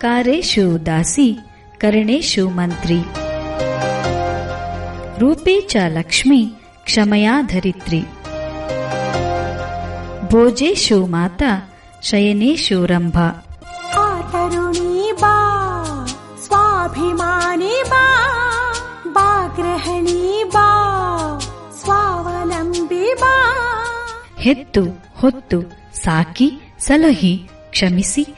ಕಾರೇಶು ದಾಸಿ ಕರಣೇಶು ಮಂತ್ರಿ. ರೂಪೇ ಚ ಲಕ್ಷ್ಮಿ ಕ್ಷಮಯಾ ಧರಿತ್ರಿ. ಭೋಜೇಶು ಮಾತಾ ಶಯನೇಶು ರಂಭಾ. ಆ ತರುಣಿ ಬಾ ಸ್ವಾಭಿಮಾನಿ ಬಾ ಬಾ ಗೃಹಿಣಿ ಬಾ ಸ್ವಾವಲಂಬಿ ಬಾ. ಹೆತ್ತು ಹೊತ್ತು ಸಾಕಿ ಸಲಹಿ ಕ್ಷಮಿಸಿ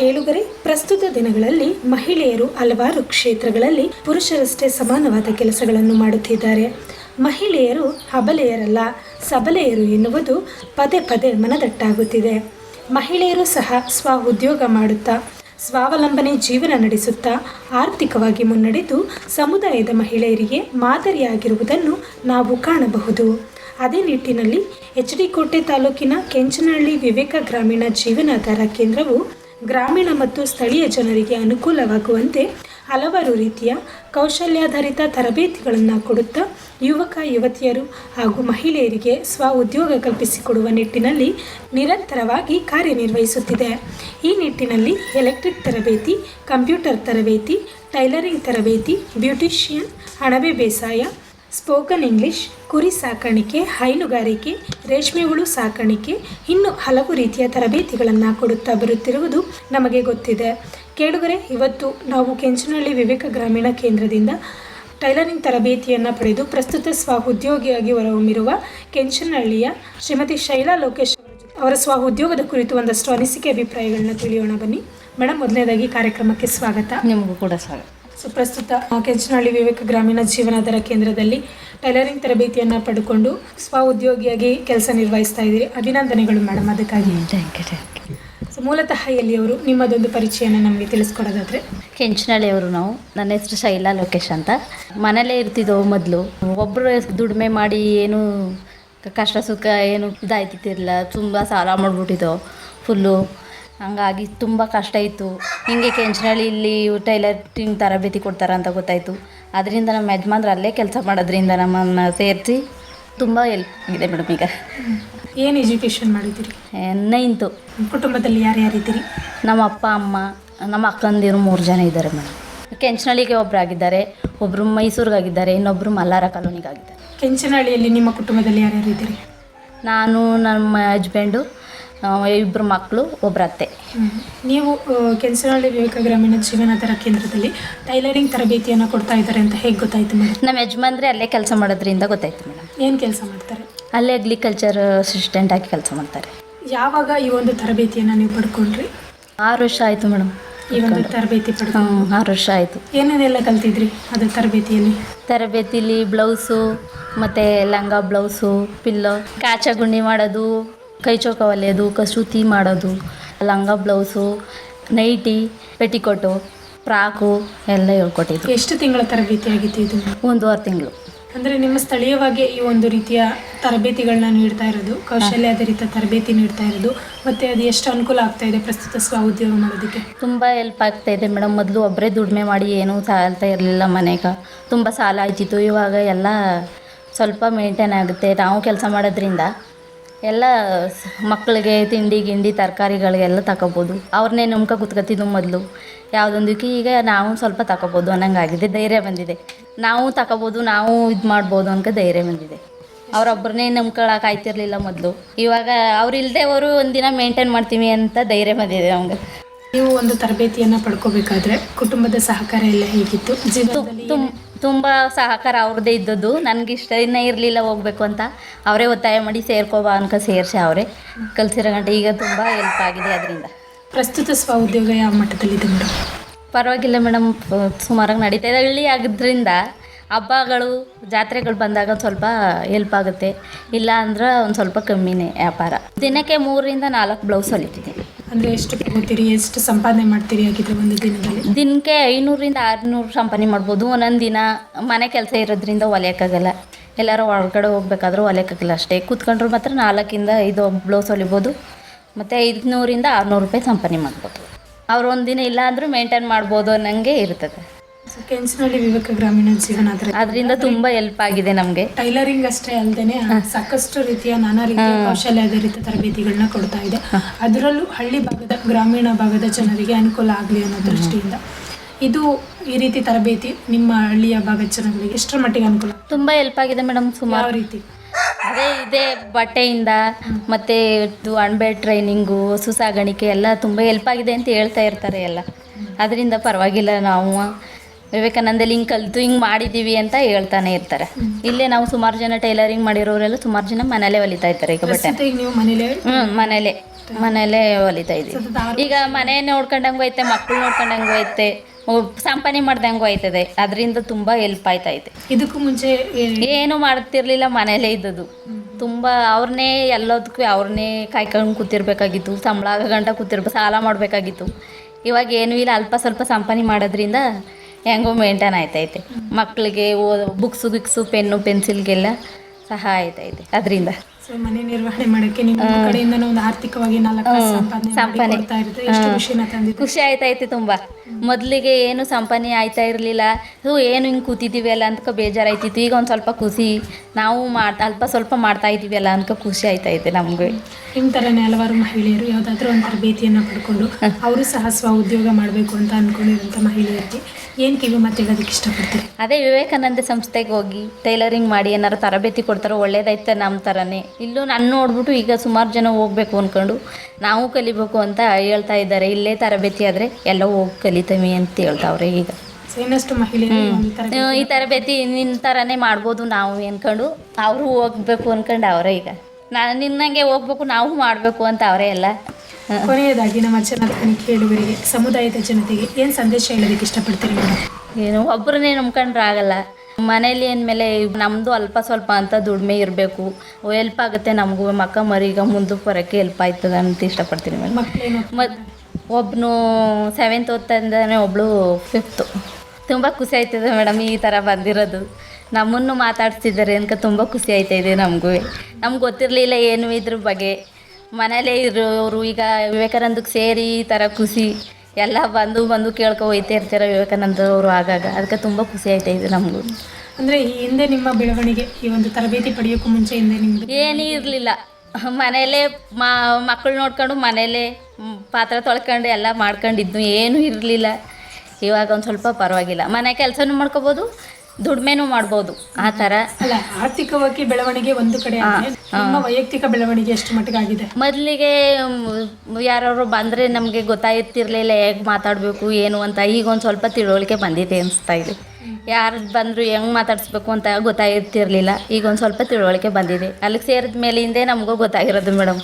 ಕೇಳುಗರೆ, ಪ್ರಸ್ತುತ ದಿನಗಳಲ್ಲಿ ಮಹಿಳೆಯರು ಹಲವಾರು ಕ್ಷೇತ್ರಗಳಲ್ಲಿ ಪುರುಷರಷ್ಟೇ ಸಮಾನವಾದ ಕೆಲಸಗಳನ್ನು ಮಾಡುತ್ತಿದ್ದಾರೆ. ಮಹಿಳೆಯರು ಹಬಲೆಯರಲ್ಲ, ಸಬಲೆಯರು ಎನ್ನುವುದು ಪದೇ ಪದೇ ಮನದಟ್ಟಾಗುತ್ತಿದೆ. ಮಹಿಳೆಯರು ಸಹ ಸ್ವ ಉದ್ಯೋಗ ಮಾಡುತ್ತಾ, ಸ್ವಾವಲಂಬನೆ ಜೀವನ ನಡೆಸುತ್ತಾ, ಆರ್ಥಿಕವಾಗಿ ಮುನ್ನಡೆದು ಸಮುದಾಯದ ಮಹಿಳೆಯರಿಗೆ ಮಾದರಿಯಾಗಿರುವುದನ್ನು ನಾವು ಕಾಣಬಹುದು. ಅದೇ ನಿಟ್ಟಿನಲ್ಲಿ ಎಚ್ ಡಿ ಕೋಟೆ ತಾಲೂಕಿನ ಕೆಂಚನಹಳ್ಳಿ ವಿವೇಕ ಗ್ರಾಮೀಣ ಜೀವನಾಧಾರ ಕೇಂದ್ರವು ಗ್ರಾಮೀಣ ಮತ್ತು ಸ್ಥಳೀಯ ಜನರಿಗೆ ಅನುಕೂಲವಾಗುವಂತೆ ಹಲವಾರು ರೀತಿಯ ಕೌಶಲ್ಯಾಧಾರಿತ ತರಬೇತಿಗಳನ್ನು ಕೊಡುತ್ತಾ ಯುವಕ, ಯುವತಿಯರು ಹಾಗೂ ಮಹಿಳೆಯರಿಗೆ ಸ್ವ ಉದ್ಯೋಗ ಕಲ್ಪಿಸಿಕೊಡುವ ನಿಟ್ಟಿನಲ್ಲಿ ನಿರಂತರವಾಗಿ ಕಾರ್ಯನಿರ್ವಹಿಸುತ್ತಿದೆ. ಈ ನಿಟ್ಟಿನಲ್ಲಿ ಎಲೆಕ್ಟ್ರಿಕ್ ತರಬೇತಿ, ಕಂಪ್ಯೂಟರ್ ತರಬೇತಿ, ಟೈಲರಿಂಗ್ ತರಬೇತಿ, ಬ್ಯೂಟಿಷಿಯನ್, ಅಣಬೆ ಬೇಸಾಯ ಸ್ಪೋಕನ್ ಇಂಗ್ಲಿಷ್, ಕುರಿ ಸಾಕಾಣಿಕೆ, ಹೈನುಗಾರಿಕೆ, ರೇಷ್ಮೆ ಹುಳು ಸಾಕಾಣಿಕೆ ಇನ್ನು ಹಲವು ರೀತಿಯ ತರಬೇತಿಗಳನ್ನು ಕೊಡುತ್ತಾ ಬರುತ್ತಿರುವುದು ನಮಗೆ ಗೊತ್ತಿದೆ. ಕೇಳುಗರೆ, ಇವತ್ತು ನಾವು ಕೆಂಚನಹಳ್ಳಿ ವಿವೇಕ ಗ್ರಾಮೀಣ ಕೇಂದ್ರದಿಂದ ಟೈಲರಿಂಗ್ ತರಬೇತಿಯನ್ನು ಪಡೆದು ಪ್ರಸ್ತುತ ಸ್ವ ಉದ್ಯೋಗಿಯಾಗಿ ಹೊರಹೊಮ್ಮಿರುವ ಕೆಂಚನಹಳ್ಳಿಯ ಶ್ರೀಮತಿ ಶೈಲಾ ಲೋಕೇಶ್ ಅವರ ಸ್ವ ಉದ್ಯೋಗದ ಕುರಿತು ಒಂದಷ್ಟು ಅನಿಸಿಕೆ, ಅಭಿಪ್ರಾಯಗಳನ್ನ ತಿಳಿಯೋಣ ಬನ್ನಿ. ಮೇಡಮ್ ಮೊದಲನೇದಾಗಿ ಕಾರ್ಯಕ್ರಮಕ್ಕೆ ಸ್ವಾಗತ. ನಿಮಗೂ ಕೂಡ ಸ್ವಾಗತ. ಸೊ ಪ್ರಸ್ತುತ ಕೆಂಚನಹಳ್ಳಿ ವಿವೇಕ ಗ್ರಾಮೀಣ ಜೀವನಾಧಾರ ಕೇಂದ್ರದಲ್ಲಿ ಟೈಲರಿಂಗ್ ತರಬೇತಿಯನ್ನು ಪಡ್ಕೊಂಡು ಸ್ವ ಉದ್ಯೋಗಿಯಾಗಿ ಕೆಲಸ ನಿರ್ವಹಿಸ್ತಾ ಇದ್ದೀರಿ. ಅಭಿನಂದನೆಗಳು ಮೇಡಮ್ ಅದಕ್ಕಾಗಿ. Thank you thank you so ಮೂಲತಃ ಎಲ್ಲಿಯವರು ನಿಮ್ಮದೊಂದು ಪರಿಚಯನ ನಮಗೆ ತಿಳಿಸ್ಕೊಡೋದಾದ್ರೆ? ಕೆಂಚನಹಳ್ಳಿಯವರು ನಾವು. ನನ್ನ ಹೆಸರು ಶೈಲಾ ಲೋಕೇಶ್ ಅಂತ. ಮನೇಲೇ ಇರ್ತಿದ್ದೆವು ಮೊದಲು. ಒಬ್ಬರು ದುಡಿಮೆ ಮಾಡಿ ಏನು ಕಷ್ಟ ಸುಖ ಏನು ಇದಾಯ್ತಿತ್ತಿರಲಿಲ್ಲ ತುಂಬ ಸಾಲ ಮಾಡಿಬಿಟ್ಟಿದ್ದೆವು ಫುಲ್ಲು ಹಂಗಾಗಿ ತುಂಬ ಕಷ್ಟ ಇತ್ತು. ಹಿಂಗೆ ಕೆಂಚನಹಳ್ಳಿ ಇಲ್ಲಿ ಟೈಲರಿಂಗ್ ತರಬೇತಿ ಕೊಡ್ತಾರೆ ಅಂತ ಗೊತ್ತಾಯಿತು. ಅದರಿಂದ ನಮ್ಮ ಯಜಮಾನ್ರು ಅಲ್ಲೇ ಕೆಲಸ ಮಾಡೋದ್ರಿಂದ ನಮ್ಮನ್ನು ಸೇರಿಸಿ ತುಂಬ ಹೆಲ್ಪ್ ಆಗಿದೆ ಮೇಡಮ್ ಈಗ. ಏನು ಎಜುಕೇಷನ್ ಮಾಡಿದ್ದೀರಿ? ನೈನ್ತು ಕುಟುಂಬದಲ್ಲಿ ಕುಟುಂಬದಲ್ಲಿ ಯಾರ್ಯಾರಿದ್ದೀರಿ ನಮ್ಮ ಅಪ್ಪ ಅಮ್ಮ ನಮ್ಮ ಅಕ್ಕಂದಿರು ಮೂರು ಜನ ಇದ್ದಾರೆ ಮೇಡಮ್ ಕೆಂಚನಹಳ್ಳಿಗೆ ಒಬ್ರು ಆಗಿದ್ದಾರೆ ಒಬ್ಬರು ಮೈಸೂರಿಗಾಗಿದ್ದಾರೆ ಇನ್ನೊಬ್ಬರು ಮಲ್ಲಾರ ಕಾಲೋನಿಗಾಗಿದ್ದಾರೆ. ಕೆಂಚನಹಳ್ಳಿಯಲ್ಲಿ ನಿಮ್ಮ ಕುಟುಂಬದಲ್ಲಿ ಯಾರ್ಯಾರಿದ್ದೀರಿ ನಾನು ನಮ್ಮ ಹಸ್ಬೆಂಡು ಇಬ್ಬರು ಮಕ್ಕಳು ಒಬ್ಬರ ಅತ್ತೆ. ನೀವು ಆ, ಕೆಂಚನಹಳ್ಳಿ ವಿವೇಕ ಗ್ರಾಮೀಣ ಜೀವನಾಧಾರ ಕೇಂದ್ರದಲ್ಲಿ ಟೈಲರಿಂಗ್ ತರಬೇತಿಯನ್ನು ಕೊಡ್ತಾ ಇದ್ದಾರೆ ಅಂತ ಹೇಗೆ ಗೊತ್ತಾಯ್ತು ಮೇಡಮ್ ನಮ್ಮ ಯಜಮಾನ್ರೆ ಅಲ್ಲೇ ಕೆಲಸ ಮಾಡೋದ್ರಿಂದ ಗೊತ್ತಾಯ್ತು ಮೇಡಮ್ ಏನು ಕೆಲಸ ಮಾಡ್ತಾರೆ? ಅಲ್ಲೇ ಅಗ್ರಿಕಲ್ಚರ್ ಅಸಿಸ್ಟೆಂಟ್ ಆಗಿ ಕೆಲಸ ಮಾಡ್ತಾರೆ. ಯಾವಾಗ ಈ ಒಂದು ತರಬೇತಿಯನ್ನು ನೀವು ಪಡ್ಕೊಂಡ್ರಿ? ಆರು ವರ್ಷ ಆಯಿತು ಮೇಡಮ್ ಈ ಒಂದು ತರಬೇತಿ ಪಡ್ಕೊಂಡು. ಆರು ವರ್ಷ ಆಯಿತು. ಏನೇನೆಲ್ಲ ಕಲ್ತಿದ್ರಿ ಅದು ತರಬೇತಿಯಲ್ಲಿ? ತರಬೇತಿಲಿ ಬ್ಲೌಸು ಮತ್ತು ಲಂಗ ಬ್ಲೌಸು ಪಿಲ್ಲೋ ಕಾಚ ಗುಂಡಿ ಮಾಡೋದು ಕೈ ಚೌಕ ಹೊಲಿಯೋದು ಕಸೂತಿ ಮಾಡೋದು ಲಂಗ ಬ್ಲೌಸು ನೈಟಿ ಪೆಟಿಕೋಟು ಫ್ರಾಕು ಎಲ್ಲ ಹೇಳ್ಕೊಟ್ಟಿದ್ದು ಎಷ್ಟು ತಿಂಗಳ ತರಬೇತಿ ಆಗಿತ್ತು ಇದು? ಒಂದೂವರೆ ತಿಂಗಳು. ಅಂದರೆ ನಿಮ್ಮ ಸ್ಥಳೀಯವಾಗಿ ಈ ಒಂದು ರೀತಿಯ ತರಬೇತಿಗಳನ್ನ ನೀಡ್ತಾ ಇರೋದು ಕೌಶಲ್ಯಾಧಾರಿತ ತರಬೇತಿ ನೀಡ್ತಾ ಇರೋದು ಮತ್ತು ಅದು ಎಷ್ಟು ಅನುಕೂಲ ಆಗ್ತಾ ಇದೆ ಪ್ರಸ್ತುತ ಸ್ವ ಉದ್ಯೋಗ ಮಾಡೋದಕ್ಕೆ? ತುಂಬ ಹೆಲ್ಪ್ ಆಗ್ತಾ ಇದೆ ಮೇಡಮ್. ಮೊದಲು ಒಬ್ಬರೇ ದುಡಿಮೆ ಮಾಡಿ ಏನೂ ಸಾಲ್ತಾ ಇರಲಿಲ್ಲ ಮನೆಗೆ. ತುಂಬ ಸಾಲ ಆಯ್ತಿತ್ತು. ಇವಾಗ ಎಲ್ಲ ಸ್ವಲ್ಪ ಮೇಂಟೈನ್ ಆಗುತ್ತೆ. ನಾವು ಕೆಲಸ ಮಾಡೋದ್ರಿಂದ ಎಲ್ಲ ಮಕ್ಕಳಿಗೆ ತಿಂಡಿ ಗಿಂಡಿ ತರಕಾರಿಗಳಿಗೆಲ್ಲ ತಗೋಬೋದು ಅವ್ರನ್ನೇ ನಂಬ್ಕ ಕೂತ್ಕೊತಿದ್ದು ಮೊದಲು. ಯಾವುದೊಂದಕ್ಕೆ ಈಗ ನಾವು ಸ್ವಲ್ಪ ತಗೋಬೋದು ಅನ್ನಂಗಾಗಿದೆ. ಧೈರ್ಯ ಬಂದಿದೆ. ನಾವು ತಗೋಬೋದು ನಾವು ಇದು ಮಾಡ್ಬೋದು ಅನ್ಕ ಧೈರ್ಯ ಬಂದಿದೆ. ಅವರೊಬ್ಬರನ್ನೇ ನಂಬ್ಕೊಳಕ್ಕೆ ಆಯ್ತಿರ್ಲಿಲ್ಲ ಮೊದಲು. ಇವಾಗ ಅವ್ರು ಇಲ್ಲದೆ ಅವರು ಒಂದಿನ ಮೇಂಟೈನ್ ಮಾಡ್ತೀವಿ ಅಂತ ಧೈರ್ಯ ಬಂದಿದೆ ನಮ್ಗೆ. ನೀವು ಒಂದು ತರಬೇತಿಯನ್ನ ಪಡ್ಕೋಬೇಕಾದ್ರೆ ಕುಟುಂಬದ ಸಹಕಾರ ಎಲ್ಲ ಹೇಗಿತ್ತು? ಜೀವನದಲ್ಲಿ ತುಂಬ ಸಹಕಾರ ಅವ್ರದ್ದೇ ಇದ್ದದ್ದು. ನನಗೆ ಇಷ್ಟ ಇನ್ನೂ ಇರಲಿಲ್ಲ ಹೋಗ್ಬೇಕು ಅಂತ. ಅವರೇ ಒತ್ತಾಯ ಮಾಡಿ ಸೇರ್ಕೋಬಾ ಅನ್ಕ ಸೇರಿಸಿ ಅವರೇ. ಕಲ್ಸಿರೋ ಗಂಟೆ ಈಗ ತುಂಬ ಹೆಲ್ಪ್ ಆಗಿದೆ ಅದರಿಂದ. ಪ್ರಸ್ತುತ ಸ್ವ ಉದ್ಯೋಗ ಯಾವ ಮಟ್ಟದಲ್ಲಿದೆ ಮೇಡಮ್? ಪರವಾಗಿಲ್ಲ ಮೇಡಮ್ ಸುಮಾರಾಗಿ ನಡೀತಾ ಇದೆ. ಹಳ್ಳಿ ಆಗಿದ್ರಿಂದ ಹಬ್ಬಗಳು ಜಾತ್ರೆಗಳು ಬಂದಾಗ ಒಂದು ಸ್ವಲ್ಪ ಹೆಲ್ಪ್ ಆಗುತ್ತೆ. ಇಲ್ಲ ಅಂದ್ರೆ ಒಂದು ಸ್ವಲ್ಪ ಕಮ್ಮಿನೇ ವ್ಯಾಪಾರ. ದಿನಕ್ಕೆ ಮೂರರಿಂದ ನಾಲ್ಕು ಬ್ಲೌಸ್ ಹೊಲಿತಿದ್ದೀನಿ ಅಂದ್ರೆ ಎಷ್ಟು ತಗೋತೀರಿ? ಎಷ್ಟು ಸಂಪಾದನೆ ಮಾಡ್ತೀರಿ ಆಗಿದ್ರೆ ಒಂದು ದಿನದಲ್ಲಿ? ದಿನಕ್ಕೆ ಐನೂರಿಂದ ಆರುನೂರು ಸಂಪಾದನೆ ಮಾಡ್ಬೋದು. ಒಂದೊಂದು ದಿನ ಮನೆ ಕೆಲಸ ಇರೋದ್ರಿಂದ ಹೊಲಿಯೋಕ್ಕಾಗಲ್ಲ. ಎಲ್ಲರೂ ಹೊರಗಡೆ ಹೋಗ್ಬೇಕಾದ್ರೂ ಹೊಲಿಯೋಕ್ಕಾಗಲ್ಲ ಅಷ್ಟೇ. ಕೂತ್ಕೊಂಡ್ರು ಮಾತ್ರ ನಾಲ್ಕಿಂದ ಐದು ಬ್ಲೌಸ್ ಹೊಲಿಬೋದು. ಮತ್ತು ಐದುನೂರಿಂದ ಆರುನೂರು ರೂಪಾಯಿ ಸಂಪಾದನೆ ಮಾಡ್ಬೋದು. ಅವ್ರು ದಿನ ಇಲ್ಲ ಅಂದರೂ ಮೇಂಟೈನ್ ಮಾಡ್ಬೋದು ಅನ್ನೋಂಗೆ ಇರ್ತದೆ. ಸೊ ಕೆಂಚನಹಳ್ಳಿ ವಿವೇಕ ಗ್ರಾಮೀಣ ಜೀವನ ಅದರ ಅದರಿಂದ ತುಂಬಾ ಹೆಲ್ಪ್ ಆಗಿದೆ ನಮಗೆ. ಟೈಲರಿಂಗ್ ಅಷ್ಟೇ ಅಲ್ಲದೆ ಸಾಕಷ್ಟು ರೀತಿಯ ನಾನಾ ರೀತಿಯ ಕೌಶಲ್ಯಾಧಾರಿತ ತರಬೇತಿಗಳನ್ನ ಕೊಡ್ತಾ ಇದೆ. ಅದರಲ್ಲೂ ಹಳ್ಳಿ ಭಾಗದ ಗ್ರಾಮೀಣ ಭಾಗದ ಜನರಿಗೆ ಅನುಕೂಲ ಆಗಲಿ ಅನ್ನೋ ದೃಷ್ಟಿಯಿಂದ ಇದು ಈ ರೀತಿ ತರಬೇತಿ ನಿಮ್ಮ ಹಳ್ಳಿಯ ಭಾಗದ ಜನಗಳಿಗೆ ಎಷ್ಟರ ಮಟ್ಟಿಗೆ ಅನುಕೂಲ ತುಂಬಾ ಹೆಲ್ಪ್ ಆಗಿದೆ ಮೇಡಮ್ ಸುಮಾರು. ರೀತಿ? ಅದೇ ಇದೆ ಬಟ್ಟೆಯಿಂದ ಮತ್ತೆ ಅಣಬೆ ಟ್ರೈನಿಂಗು ಹಸು ಸಾಗಾಣಿಕೆ ಎಲ್ಲ ತುಂಬ ಹೆಲ್ಪ್ ಆಗಿದೆ ಅಂತ ಹೇಳ್ತಾ ಇರ್ತಾರೆ ಎಲ್ಲ. ಅದರಿಂದ ಪರವಾಗಿಲ್ಲ ನಾವು. ವಿವೇಕಾನಂದಲ್ಲಿ ಹಿಂಗೆ ಕಲಿತು ಹಿಂಗೆ ಮಾಡಿದ್ದೀವಿ ಅಂತ ಹೇಳ್ತಾನೆ ಇರ್ತಾರೆ. ಇಲ್ಲೇ ನಾವು ಸುಮಾರು ಜನ ಟೈಲರಿಂಗ್ ಮಾಡಿರೋರೆಲ್ಲ ಸುಮಾರು ಜನ ಮನೇಲೇ ಹೊಲಿತಾ ಇರ್ತಾರೆ ಈಗ ಬಟ್ಟೆ. ಹ್ಞೂ ಮನೇಲೆ ಮನೇಲೇ ಹೊಲಿತಾ ಇದ್ದೀವಿ. ಈಗ ಮನೆ ನೋಡ್ಕೊಂಡಂಗೂ ಐತೆ ಮಕ್ಕಳು ನೋಡ್ಕೊಂಡಂಗೂ ಐತೆ ಸಂಪಾದನೆ ಮಾಡ್ದಂಗೂ ಆಯ್ತದೆ ಅದರಿಂದ ತುಂಬ ಹೆಲ್ಪ್ ಆಯ್ತಾ ಐತೆ ಇದಕ್ಕೂ ಮುಂಚೆ ಏನು ಮಾಡ್ತಿರ್ಲಿಲ್ಲ ಮನೇಲೇ ಇದ್ದದು ತುಂಬ ಅವ್ರನ್ನೇ ಎಲ್ಲದಕ್ಕೂ ಅವ್ರನ್ನೇ ಕಾಯ್ಕೊಂಡು ಕೂತಿರ್ಬೇಕಾಗಿತ್ತು. ಸಂಬಳ ಗಂಟ ಕೂತಿರ್ಬೇಕು ಸಾಲ ಮಾಡಬೇಕಾಗಿತ್ತು. ಇವಾಗ ಏನೂ ಇಲ್ಲ ಅಲ್ಪ ಸ್ವಲ್ಪ ಸಂಪಾದನೆ ಮಾಡೋದ್ರಿಂದ ಹೆಂಗೋ ಮೇಂಟೈನ್ ಆಯ್ತೈತೆ. ಮಕ್ಕಳಿಗೆ ಓದೋ ಬುಕ್ಸು ಗಿಕ್ಸು ಪೆನ್ನು ಪೆನ್ಸಿಲ್ಗೆಲ್ಲ ಸಹಾಯ ಆಯ್ತೈತೆ. ಅದರಿಂದ. ಮನೆ ನಿರ್ವಹಣೆ ಮಾಡಕ್ಕೆ ನಿಮ್ಮ ಕಡೆಯಿಂದ ಒಂದು ಆರ್ಥಿಕವಾಗಿ ನಾಲ್ಕು ಸಂಪಾದನೆ. ಕೊಡ್ತಾ ಇರುತ್ತೆ ಎಷ್ಟು ಖುಷಿನ ತಂದಿದೆ ಖುಷಿ ಆಯ್ತೈತೆ ತುಂಬ. ಮೊದಲಿಗೆ ಏನು ಸಂಪಾದನೆ ಆಯ್ತಾ ಇರಲಿಲ್ಲ. ಹ್ಞೂ ಏನು ಹಿಂಗೆ ಕೂತಿದ್ದೀವಿ ಅಲ್ಲ ಅಂತ ಬೇಜಾರಾಯ್ತಿತ್ತು. ಈಗ ಒಂದು ಸ್ವಲ್ಪ ಖುಷಿ ನಾವು ಮಾಡ್ತಾ ಅಲ್ಪ ಸ್ವಲ್ಪ ಮಾಡ್ತಾ ಇದ್ದೀವಿ ಅಲ್ಲ ಅಂತ ಖುಷಿ ಆಯ್ತೈತೆ ನಮಗೆ. ನಿಮ್ಮ ಥರನೇ ಹಲವಾರು ಮಹಿಳೆಯರು ಯಾವುದಾದ್ರೂ ಒಂದು ತರಬೇತಿಯನ್ನು ಪಡ್ಕೊಂಡು ಅವರು ಸಹ ಸ್ವ ಉದ್ಯೋಗ ಮಾಡಬೇಕು ಅಂತ ಅಂದ್ಕೊಂಡಿರೋಂಥ ಮಹಿಳೆಯರಿಗೆ ಏನು ಕಿವಿ ಮಾತು ಹೇಳೋದಕ್ಕೆ ಇಷ್ಟಪಡ್ತೀರಿ? ಅದೇ ವಿವೇಕಾನಂದ ಸಂಸ್ಥೆಗೆ ಹೋಗಿ ಟೈಲರಿಂಗ್ ಮಾಡಿ ಏನಾರು ತರಬೇತಿ ಕೊಡ್ತಾರೋ ಒಳ್ಳೇದಾಯ್ತ ನಮ್ಮ ಥರನೇ ಇಲ್ಲೂ ನಾನು ನೋಡ್ಬಿಟ್ಟು ಈಗ ಸುಮಾರು ಜನ ಹೋಗ್ಬೇಕು ಅಂದ್ಕೊಂಡು ನಾವು ಕಲಿಬೇಕು ಅಂತ ಹೇಳ್ತಾ ಇದ್ದಾರೆ. ಇಲ್ಲೇ ತರಬೇತಿ ಆದರೆ ಎಲ್ಲ ಹೋಗಿ ಕಲಿತೀವಿ ಅಂತ ಹೇಳ್ತಾವ್ರೆ ಈಗ. ಈ ತರಬೇತಿ ನಿನ್ ತರಾನೇ ತರಬೇತಿ ನಿನ್ನ ಥರನೇ ಮಾಡ್ಬೋದು ನಾವು ಅನ್ಕೊಂಡು. ಅವರು ಹೋಗ್ಬೇಕು ಅನ್ಕೊಂಡು ಅವರೇ ಈಗ. ನಾನು ನಿನ್ನಂಗೆ ಹೋಗ್ಬೇಕು ನಾವು ಮಾಡಬೇಕು ಅಂತ ಅವರೇ ಎಲ್ಲ. ಕೊನೆಯದಾಗಿ ನಮ್ಮ ಜನಧ್ವನಿ ಕೇಳುವರಿಗೆ ಸಮುದಾಯದ ಜನತೆಗೆ ಏನು ಸಂದೇಶ ಹೇಳೋದಕ್ಕೆ ಇಷ್ಟಪಡ್ತೀರಿ ಏನು ಒಬ್ಬರನ್ನೇ ನಂಬ್ಕೊಂಡ್ರೆ ಆಗಲ್ಲ ಮನೇಲಿ ಅಂದಮೇಲೆ ನಮ್ಮದು ಅಲ್ಪ ಸ್ವಲ್ಪ ಅಂತ ದುಡಿಮೆ ಇರಬೇಕು. ಹೆಲ್ಪ್ ಆಗುತ್ತೆ ನಮಗೂ. ಮಕ್ಕ ಮರಿಗ ಮುಂದಕ್ಕೆ ಬರೋಕ್ಕೆ ಹೆಲ್ಪ್ ಆಯ್ತದ ಅಂತ ಇಷ್ಟಪಡ್ತೀನಿ ಮೇಡಮ್. ಮತ್ತು ಒಬ್ಬನು ಸೆವೆಂತ್ ಓದ್ತಾನೆ ಒಬ್ಬಳು ಫಿಫ್ತು ತುಂಬ ಖುಷಿ ಆಯ್ತದೆ ಮೇಡಮ್ ಈ ಥರ ಬಂದಿರೋದು. ನಮ್ಮನ್ನು ಮಾತಾಡ್ತಿದ್ದಾರೆ ಅಂತ ತುಂಬ ಖುಷಿ ಆಯ್ತಾಯಿದೆ ನಮಗೂ. ನಮ್ಗೆ ಗೊತ್ತಿರಲಿಲ್ಲ ಏನು ಇದ್ರ ಬಗ್ಗೆ. ಮನೇಲೇ ಇರೋರು ಈಗ ವಿವೇಕಾನಂದಕ್ಕೆ ಸೇರಿ ಈ ಥರ ಖುಷಿ. ಎಲ್ಲ ಬಂದು ಬಂದು ಕೇಳ್ಕೊ ಹೋಯ್ತಾ ಇರ್ತಾರೆ ವಿವೇಕಾನಂದ ಅವರು ಆಗಾಗ. ಅದಕ್ಕೆ ತುಂಬ ಖುಷಿ ಆಯ್ತಾಯಿದೆ ನಮಗೂ. ಅಂದರೆ ಈ ಹಿಂದೆ ನಿಮ್ಮ ಬೆಳವಣಿಗೆ ಈ ಒಂದು ತರಬೇತಿ ಪಡೆಯೋಕ್ಕೂ ಮುಂಚೆ ಹಿಂದೆ ನಿಮ್ಗೆ ಏನೂ ಇರಲಿಲ್ಲ. ಮನೇಲೇ ಮಕ್ಕಳು ನೋಡ್ಕೊಂಡು ಮನೆಯಲ್ಲೇ ಪಾತ್ರೆ ತೊಳ್ಕೊಂಡು ಎಲ್ಲ ಮಾಡ್ಕೊಂಡಿದ್ದು ಏನೂ ಇರಲಿಲ್ಲ. ಇವಾಗ ಒಂದು ಸ್ವಲ್ಪ ಪರವಾಗಿಲ್ಲ. ಮನೆ ಕೆಲಸನೂ ಮಾಡ್ಕೋಬೋದು ದುಡ್ಮೆನೂ ಮಾಡ್ಬೋದು. ಆ ತರ ಅಲ್ಲ ಆರ್ಥಿಕವಾಗಿ ಬೆಳವಣಿಗೆ ಒಂದು ಕಡೆ ಆದ್ರೆ ನಿಮ್ಮ ವೈಯಕ್ತಿಕ ಬೆಳವಣಿಗೆ ಎಷ್ಟು ಮಟ್ಟಿಗೆ ಆಗಿದೆ? ಮೊದಲಿಗೆ ಯಾರು ಬಂದ್ರೆ ನಮಗೆ ಗೊತ್ತಾಗ್ತಿರ್ಲಿಲ್ಲ ಹೇಗೆ ಮಾತಾಡಬೇಕು ಏನು ಅಂತ. ಈಗ ಒಂದು ಸ್ವಲ್ಪ ತಿಳುವಳಿಕೆ ಬಂದಿದೆ ಅನಿಸ್ತಾ ಇದೆ. ಯಾರು ಬಂದ್ರು ಹೆಂಗೆ ಮಾತಾಡಿಸ್ಬೇಕು ಅಂತ ಗೊತ್ತಾಗ್ತಿರ್ಲಿಲ್ಲ ಈಗ ಒಂದು ಸ್ವಲ್ಪ ತಿಳುವಳಿಕೆ ಬಂದಿದೆ. ಅಲ್ಲಿಗೆ ಸೇರಿದ ಮೇಲಿಂದೇ ನಮಗೂ ಗೊತ್ತಾಗಿರೋದು ಮೇಡಮ್.